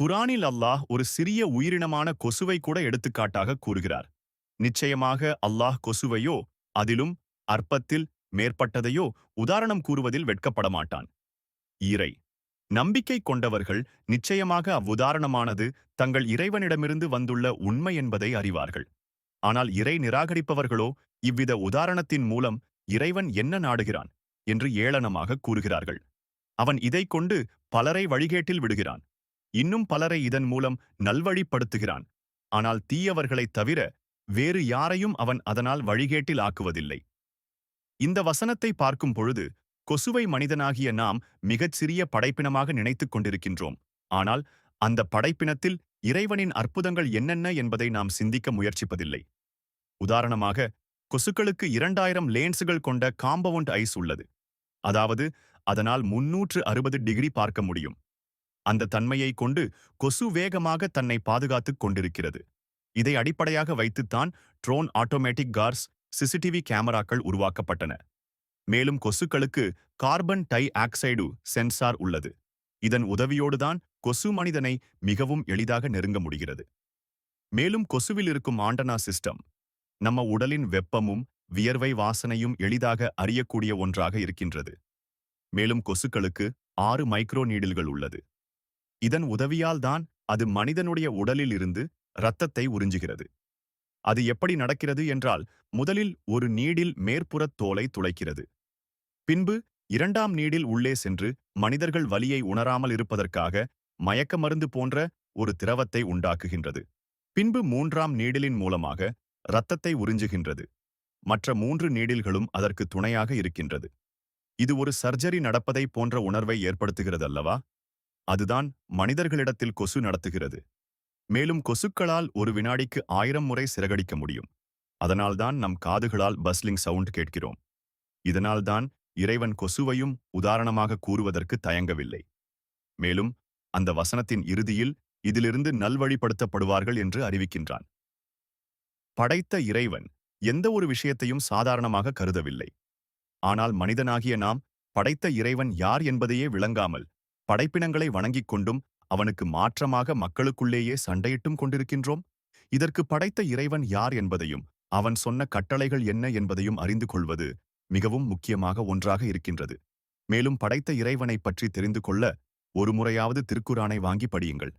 குரானில் அல்லாஹ் ஒரு சிறிய உயிரினமான கொசுவை கூட எடுத்துக்காட்டாக கூறுகிறார். நிச்சயமாக அல்லாஹ் கொசுவையோ அதிலும் அற்பத்தில் மேற்பட்டதையோ உதாரணம் கூறுவதில் வெட்கப்பட மாட்டான் ஈரை. நம்பிக்கை கொண்டவர்கள் நிச்சயமாக அவ்வுதாரணமானது தங்கள் இறைவனிடமிருந்து வந்துள்ள உண்மை என்பதை அறிவார்கள். ஆனால் இறை நிராகரிப்பவர்களோ இவ்வித உதாரணத்தின் மூலம் இறைவன் என்ன நாடுகிறான் என்று ஏளனமாக கூறுகிறார்கள். அவன் இதைக் கொண்டு பலரை வழிகேட்டில் விடுகிறான். இன்னும் பலரை இதன் மூலம் நல்வழிப்படுத்துகிறான். ஆனால் தீயவர்களைத் தவிர வேறு யாரையும் அவன் அதனால் வழிகேட்டில் ஆக்குவதில்லை. இந்த வசனத்தை பார்க்கும் பொழுது கொசுவை மனிதனாகிய நாம் மிகச் சிறிய படைப்பினமாக நினைத்துக் கொண்டிருக்கின்றோம். ஆனால் அந்த படைப்பினத்தில் இறைவனின் அற்புதங்கள் என்னென்ன என்பதை நாம் சிந்திக்க முயற்சிப்பதில்லை. உதாரணமாக கொசுக்களுக்கு இரண்டாயிரம் லேன்ஸுகள் கொண்ட காம்பவுண்ட் ஐஸ் உள்ளது. அதாவது அதனால் முன்னூற்று அறுபது டிகிரி பார்க்க முடியும். அந்த தன்மையை கொண்டு கொசு வேகமாக தன்னை பாதுகாத்துக் கொண்டிருக்கிறது. இதை அடிப்படையாக வைத்துத்தான் ட்ரோன் ஆட்டோமேட்டிக் கார்ஸ் சிசிடிவி கேமராக்கள் உருவாக்கப்பட்டன. மேலும் கொசுக்களுக்கு கார்பன் டை ஆக்சைடு சென்சார் உள்ளது. இதன் உதவியோடுதான் கொசு மனிதனை மிகவும் எளிதாக நெருங்க முடிகிறது. மேலும் கொசுவில் இருக்கும் ஆண்டனா சிஸ்டம் நம்ம உடலின் வெப்பமும் வியர்வை வாசனையும் எளிதாக அறியக்கூடிய ஒன்றாக இருக்கின்றது. மேலும் கொசுக்களுக்கு ஆறு மைக்ரோ நீடில்கள் உள்ளது. இதன் உதவியால்தான் அது மனிதனுடைய உடலில் இருந்து இரத்தத்தை உறிஞ்சுகிறது. அது எப்படி நடக்கிறது என்றால் முதலில் ஒரு நீடில் மேற்புறத் தோலை துளைக்கிறது. பின்பு இரண்டாம் நீடில் உள்ளே சென்று மனிதர்கள் வலியை உணராமல் இருப்பதற்காக மயக்க மருந்து போன்ற ஒரு திரவத்தை உண்டாக்குகின்றது. பின்பு மூன்றாம் நீடிலின் மூலமாக இரத்தத்தை உறிஞ்சுகின்றது. மற்ற மூன்று நீடில்களும் அதற்கு துணையாக இருக்கின்றது. இது ஒரு சர்ஜரி நடப்பதை போன்ற உணர்வை ஏற்படுத்துகிறது அல்லவா அதுதான் மனிதர்களிடத்தில் கொசு நடத்துகிறது. மேலும் கொசுக்களால் ஒரு வினாடிக்கு ஆயிரம் முறை சிறகடிக்க முடியும். அதனால்தான் நம் காதுகளால் பஸ்லிங் சவுண்ட் கேட்கிறோம். இதனால்தான் இறைவன் கொசுவையும் உதாரணமாக கூறுவதற்கு தயங்கவில்லை. மேலும் அந்த வசனத்தின் இறுதியில் இதிலிருந்து நல்வழிப்படுத்தப்படுவார்கள் என்று அறிவிக்கின்றான். படைத்த இறைவன் எந்த ஒரு விஷயத்தையும் சாதாரணமாக கருதவில்லை. ஆனால் மனிதனாகிய நாம் படைத்த இறைவன் யார் என்பதையே விளங்காமல் படைப்பினங்களை வணங்கிக் கொண்டும் அவனுக்கு மாற்றமாக மக்களுக்குள்ளேயே சண்டையிட்டும் கொண்டிருக்கின்றோம்? இதற்கு படைத்த இறைவன் யார் என்பதையும் அவன் சொன்ன கட்டளைகள் என்ன என்பதையும் அறிந்து கொள்வது மிகவும் முக்கியமாக ஒன்றாக இருக்கின்றது. மேலும் படைத்த இறைவனைப் பற்றி தெரிந்து கொள்ள ஒரு முறையாவது திருக்குறானை வாங்கி படியுங்கள்.